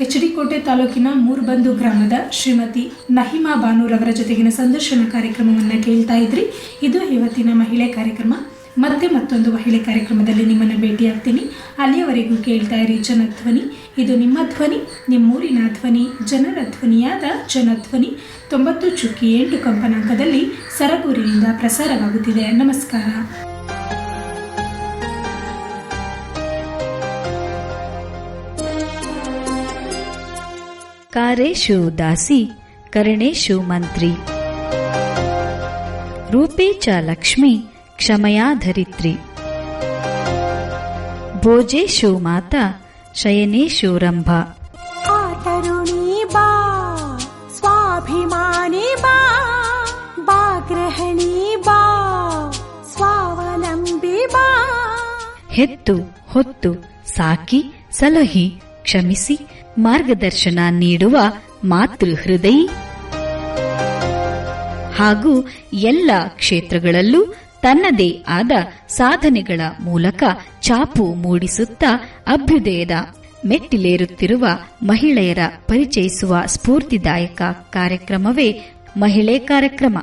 ಎಚ್ ಡಿ ಕೋಟೆ ತಾಲೂಕಿನ ಮೂರ್ಬಂದು ಗ್ರಾಮದ ಶ್ರೀಮತಿ ನಹಿಮಾ ಬಾನೂರವರ ಜೊತೆಗಿನ ಸಂದರ್ಶನ ಕಾರ್ಯಕ್ರಮವನ್ನು ಕೇಳ್ತಾ ಇದ್ರಿ. ಇದು ಇವತ್ತಿನ ಮಹಿಳೆ ಕಾರ್ಯಕ್ರಮ. ಮತ್ತೆ ಮತ್ತೊಂದು ಮಹಿಳೆ ಕಾರ್ಯಕ್ರಮದಲ್ಲಿ ನಿಮ್ಮನ್ನು ಭೇಟಿಯಾಗ್ತೀನಿ. ಅಲ್ಲಿಯವರೆಗೂ ಕೇಳ್ತಾ ಇರಿ ಜನಧ್ವನಿ. ಇದು ನಿಮ್ಮ ಧ್ವನಿ, ನಿಮ್ಮೂರಿನ ಧ್ವನಿ, ಜನರ ಧ್ವನಿಯಾದ ಜನಧ್ವನಿ. ತೊಂಬತ್ತು ಚುಕ್ಕಿ ಎಂಟು ಕಂಪನಾಂಕದಲ್ಲಿ ಸರಗೂರಿನಿಂದ ಪ್ರಸಾರವಾಗುತ್ತಿದೆ. ನಮಸ್ಕಾರ. ಕಾರೇಶು ದಾಸಿ, ಕರಣೇಶು ಮಂತ್ರಿ. ರೂಪೇ ಚ ಲಕ್ಷ್ಮಿ, ಕ್ಷಮಯಾ ಧರಿತ್ರಿ. ಭೋಜೇಶು ಮಾತಾ ಶಯನೇಶು ಶೂರಂಭ ಆ ತರುಣಿ ಬಾ ಸ್ವಾಭಿಮಾನಿ ಬಾ ಬಾ ಗೃಹಿಣಿ ಬಾ ಸ್ವಾವಲಂಬಿ ಬಾ. ಹೆತ್ತು ಹೊತ್ತು ಸಾಕಿ ಸಲಹಿ ಕ್ಷಮಿಸಿ ಮಾರ್ಗದರ್ಶನ ನೀಡುವ ಮಾತೃ ಹೃದಯ ಹಾಗೂ ಎಲ್ಲ ಕ್ಷೇತ್ರಗಳಲ್ಲೂ ತನ್ನದೇ ಆದ ಸಾಧನೆಗಳ ಮೂಲಕ ಚಾಪು ಮೂಡಿಸುತ್ತಾ ಅಭ್ಯುದಯದ ಮೆಟ್ಟಿಲೇರುತ್ತಿರುವ ಮಹಿಳೆಯರ ಪರಿಚಯಿಸುವ ಸ್ಫೂರ್ತಿದಾಯಕ ಕಾರ್ಯಕ್ರಮವೇ ಮಹಿಳೆ ಕಾರ್ಯಕ್ರಮ.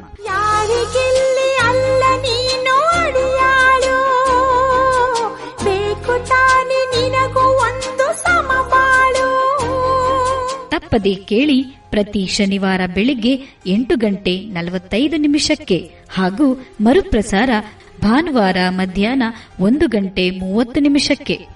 ತಪ್ಪದೆ ಕೇಳಿ ಪ್ರತಿ ಶನಿವಾರ ಬೆಳಿಗ್ಗೆ ಎಂಟು ಗಂಟೆ ನಲವತ್ತೈದು ನಿಮಿಷಕ್ಕೆ ಹಾಗೂ ಮರುಪ್ರಸಾರ ಭಾನುವಾರ ಮಧ್ಯಾಹ್ನ ಒಂದು ಗಂಟೆ ಮೂವತ್ತು ನಿಮಿಷಕ್ಕೆ.